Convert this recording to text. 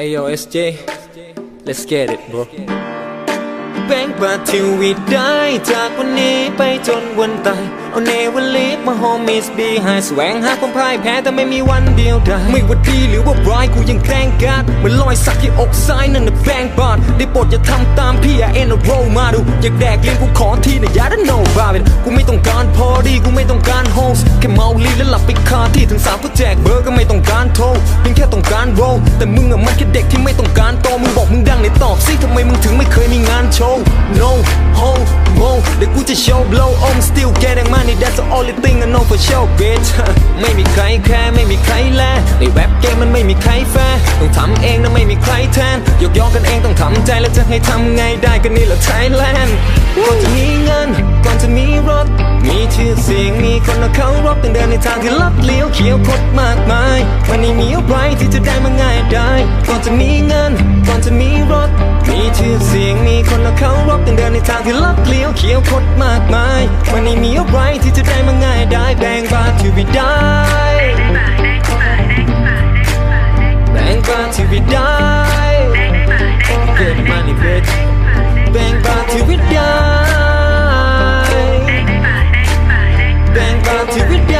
Ayo SJ Let's get it bro แบงค์บาทที่วิได้ จากวันนี้ไปจนวันตายเอาเนวลีมาโฮมิสบีหายแสวงหาความพ่ายแพ้แต่ไม่มีวันเดียวดายไม่ว่าดีหรือว่าร้ายกูยังแกล้งกาดเหมือนรอยสักที่อกซ้ายนั่นน่ะแบงค์บาทได้โปรดอย่าทำตามพี่อย่าเอ็นโรมาดูอยากแดกเลี้ยงกูขอทีนะอย่าได้โนบาเนกูไม่ต้องการพอดีกูไม่ต้องการโฮสแค่เมาลีแล้วหลับไปคาที่ถึงสามเพื่อแจกเบอร์ก็ไม่ต้องการโทรเพียงแค่ต้องการโรลแต่มึงอะมันแค่เด็กที่ไม่ต้องการโตมึงบอกมึงดังในตอบสิทำไมมึงถึง ไม่เคยมีงานโชว์ no ho mo เดี๋ยวกูจะ show blow I'm still getting money that's the only thing I know for sure bitch ไม่มีใครแค่ไม่มีใครแลในแรปเกมมันไม่มีใครแฟร์ต้องทำเองนะไม่มีใครแทนยกย่องกันเองต้องทำใจแล้วจะให้ทำไงได้กันนี่แหละ Thailand ก่อนจะมีเงินก่อนจะมีรถ มีชื่อเสียงมีคนมาเคารพต้องเดินในทางที่ลัดเลี้ยวเขียวคดมากมายมันไม่มีอะไรที่จะได้มาง่ายได้ก่อนจะมีเงินก่อนจะมีรถมี ชื่อเสียงมีคนและเขารบต้งเดินในทางที่ลับเลี้ยวเขียวคดมากมาย มันไม่มีอะไรที่จะได้มาง่ายได้แบ่งบาที่วิได้แบ่งบาที่วิได้แบเกิดมาในเพรแบ่งบาที่วิได้แบ่งบาที่วิได้